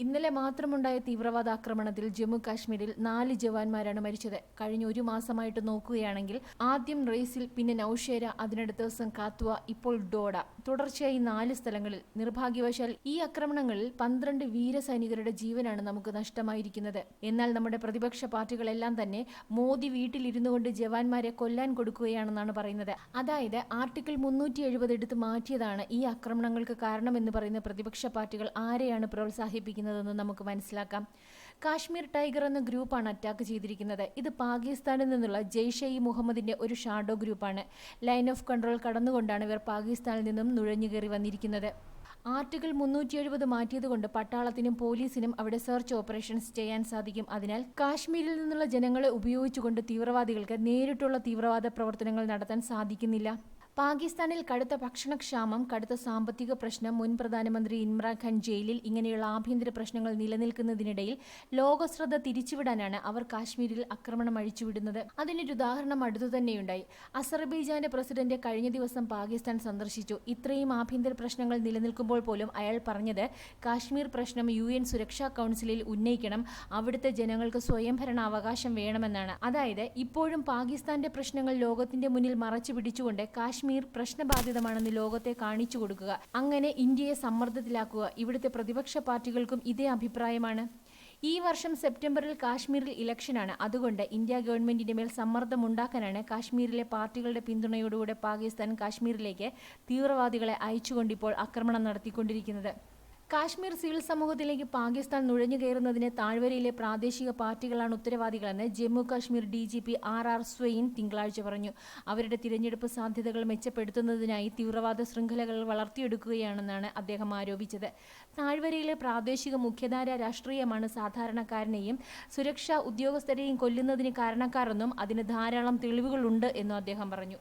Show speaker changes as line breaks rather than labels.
ഇന്നലെ മാത്രമുണ്ടായ തീവ്രവാദ ആക്രമണത്തിൽ ജമ്മു കാശ്മീരിൽ നാല് ജവാന്മാരാണ് മരിച്ചത്. കഴിഞ്ഞ ഒരു മാസമായിട്ട് നോക്കുകയാണെങ്കിൽ ആദ്യം റേസിൽ പിന്നെ നൌഷേര അതിനടുത്ത ദിവസം കാത്വ ഇപ്പോൾ ഡോഡ. തുടർച്ചയായി നാല് സ്ഥലങ്ങളിൽ. നിർഭാഗ്യവശാൽ ഈ ആക്രമണങ്ങളിൽ പന്ത്രണ്ട് വീരസൈനികരുടെ ജീവനാണ് നമുക്ക് നഷ്ടമായിരിക്കുന്നത്. എന്നാൽ നമ്മുടെ പ്രതിപക്ഷ പാർട്ടികളെല്ലാം തന്നെ മോദി വീട്ടിലിരുന്നു കൊണ്ട് ജവാന്മാരെ കൊല്ലാൻ കൊടുക്കുകയാണെന്നാണ് പറയുന്നത്. അതായത് ആർട്ടിക്കിൾ മുന്നൂറ്റി എഴുപത് എടുത്ത് മാറ്റിയതാണ് ഈ ആക്രമണങ്ങൾക്ക് കാരണമെന്ന് പറയുന്ന പ്രതിപക്ഷ പാർട്ടികൾ ആരെയാണ് പ്രോത്സാഹിപ്പിക്കുന്നതെന്ന് നമുക്ക് മനസ്സിലാക്കാം. കാശ്മീർ ടൈഗർ എന്ന ഗ്രൂപ്പാണ് അറ്റാക്ക് ചെയ്തിരിക്കുന്നത്. ഇത് പാകിസ്ഥാനിൽ നിന്നുള്ള ജെയ്ഷെ ഇ മുഹമ്മദിന്റെ ഒരു ഷാഡോ ഗ്രൂപ്പാണ്. ലൈൻ ഓഫ് കൺട്രോൾ കടന്നുകൊണ്ടാണ് ഇവർ പാകിസ്ഥാനിൽ നിന്നും നുഴഞ്ഞുകയറി വന്നിരിക്കുന്നത്. ആർട്ടിക്കിൾ മുന്നൂറ്റി എഴുപത് മാറ്റിയതുകൊണ്ട് പട്ടാളത്തിനും പോലീസിനും അവിടെ സെർച്ച് ഓപ്പറേഷൻസ് ചെയ്യാൻ സാധിക്കും. അതിനാൽ കാശ്മീരിൽ നിന്നുള്ള ജനങ്ങളെ ഉപയോഗിച്ചുകൊണ്ട് തീവ്രവാദികൾക്ക് നേരിട്ടുള്ള തീവ്രവാദ പ്രവർത്തനങ്ങൾ നടത്താൻ സാധിക്കുന്നില്ല. പാകിസ്ഥാനിൽ കടുത്ത ഭക്ഷണക്ഷാമം കടുത്ത സാമ്പത്തിക പ്രശ്നം മുൻ പ്രധാനമന്ത്രി ഇമ്രാൻഖാൻ ജയിലിൽ ഇങ്ങനെയുള്ള ആഭ്യന്തര പ്രശ്നങ്ങൾ നിലനിൽക്കുന്നതിനിടയിൽ ലോകശ്രദ്ധ തിരിച്ചുവിടാനാണ് അവർ കാശ്മീരിൽ ആക്രമണം അഴിച്ചുവിടുന്നത്. അതിനൊരു ഉദാഹരണം അടുത്തുതന്നെയുണ്ടായി അസർബൈജാന്റെ പ്രസിഡന്റ് കഴിഞ്ഞ ദിവസം പാകിസ്ഥാൻ സന്ദർശിച്ചു. ഇത്രയും ആഭ്യന്തര പ്രശ്നങ്ങൾ നിലനിൽക്കുമ്പോൾ പോലും അയാൾ പറഞ്ഞത് കാശ്മീർ പ്രശ്നം യു എൻ സുരക്ഷാ കൗൺസിലിൽ ഉന്നയിക്കണം. അവിടുത്തെ ജനങ്ങൾക്ക് സ്വയംഭരണ അവകാശം വേണമെന്നാണ്. അതായത് ഇപ്പോഴും പാകിസ്ഥാന്റെ പ്രശ്നങ്ങൾ ലോകത്തിന്റെ മുന്നിൽ മറച്ചു പിടിച്ചുകൊണ്ട് കാശ്മീർ പ്രശ്നബാധിതമാണെന്ന് ലോകത്തെ കാണിച്ചു കൊടുക്കുക. അങ്ങനെ ഇന്ത്യയെ സമ്മർദ്ദത്തിലാക്കുക. ഇവിടുത്തെ പ്രതിപക്ഷ പാർട്ടികൾക്കും ഇതേ അഭിപ്രായമാണ്. ഈ വർഷം സെപ്റ്റംബറിൽ കാശ്മീരിൽ ഇലക്ഷനാണ്. അതുകൊണ്ട് ഇന്ത്യ ഗവൺമെന്റിന്റെ മേൽ സമ്മർദ്ദമുണ്ടാക്കാനാണ് കാശ്മീരിലെ പാർട്ടികളുടെ പിന്തുണയോടുകൂടെ പാകിസ്ഥാൻ കാശ്മീരിലേക്ക് തീവ്രവാദികളെ അയച്ചുകൊണ്ടിപ്പോൾ ആക്രമണം നടത്തിക്കൊണ്ടിരിക്കുന്നത്. കാശ്മീർ സിവിൽ സമൂഹത്തിലേക്ക് പാകിസ്ഥാൻ നുഴഞ്ഞു കയറുന്നതിന് താഴ്വരയിലെ പ്രാദേശിക പാർട്ടികളാണ് ഉത്തരവാദികളെന്ന് Jammu Kashmir D G P R R Swain തിങ്കളാഴ്ച പറഞ്ഞു. അവരുടെ തിരഞ്ഞെടുപ്പ് സാധ്യതകൾ മെച്ചപ്പെടുത്തുന്നതിനായി തീവ്രവാദ ശൃംഖലകൾ വളർത്തിയെടുക്കുകയാണെന്നാണ് അദ്ദേഹം ആരോപിച്ചത്. താഴ്വരയിലെ പ്രാദേശിക മുഖ്യധാര രാഷ്ട്രീയമാണ് സാധാരണക്കാരനെയും സുരക്ഷാ ഉദ്യോഗസ്ഥരെയും കൊല്ലുന്നതിന് കാരണക്കാരെന്നും അതിന് ധാരാളം തെളിവുകളുണ്ട് എന്നും അദ്ദേഹം പറഞ്ഞു.